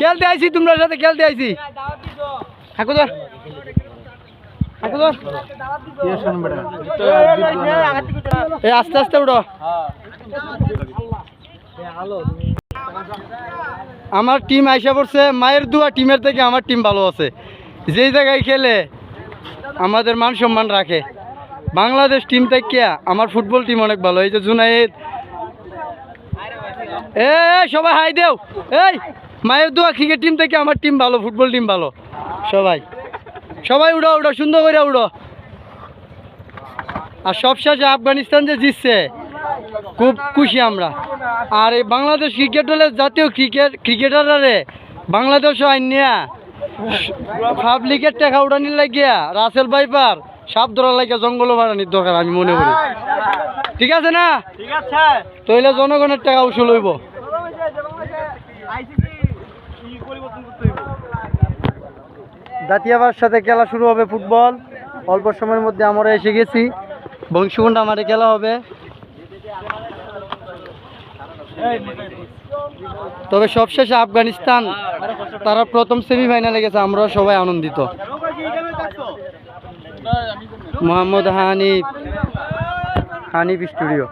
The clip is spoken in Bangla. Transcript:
খেলতে আইছি, তোমরা সাথে খেলতে আইছি। এই আস্তে আস্তে উঠো। আমার টিম আইসা পড়ছে, মায়ের দুয়া টিমের থেকে আমার টিম ভালো আছে। যেই জায়গায় খেলে, আমাদের মান সম্মান রাখে। বাংলাদেশ টিম থেকে আমার ফুটবল টিম অনেক ভালো। এই যে জুনাইদ এ সবাই হাই দেও। এই, মায়ের দোয়া ক্রিকেট টিম থেকে আমার টিম ভালো ফুটবল টিম ভালো। সবাই। সবাই উড়ো উড়ো, সুন্দর করে উড়ো। আর সবশেষে আফগানিস্তান যে জিতছে, খুব খুশি আমরা। আর এই বাংলাদেশ ক্রিকেট দলের জাতীয় ক্রিকেট ক্রিকেটারে বাংলাদেশ আইনিয়া পাবলিকের টাকা উড়ানির লাগিয়া, রাসেল বাইপার সাপ ধরার লাগিয়া জঙ্গল বাড়ানির দরকার আমি মনে করি। ঠিক আছে না? ঠিক আছে। তইলে জনগণের টাকা উসুল হইব। আইসিসি ই পরিবর্তন করতে হইব দাঁতিয়াবার সাথে খেলা শুরু হবে ফুটবল। অল্প সময়ের মধ্যে আমরা এসে গেছি। বংশীকুণ্ড আমারে খেলা হবে। তবে সবশেষে আফগানিস্তান তারা প্রথম সেমিফাইনালে গেছে। আমরা সবাই আনন্দিত। মোহাম্মদ হানিফ। হানিফ স্টুডিও।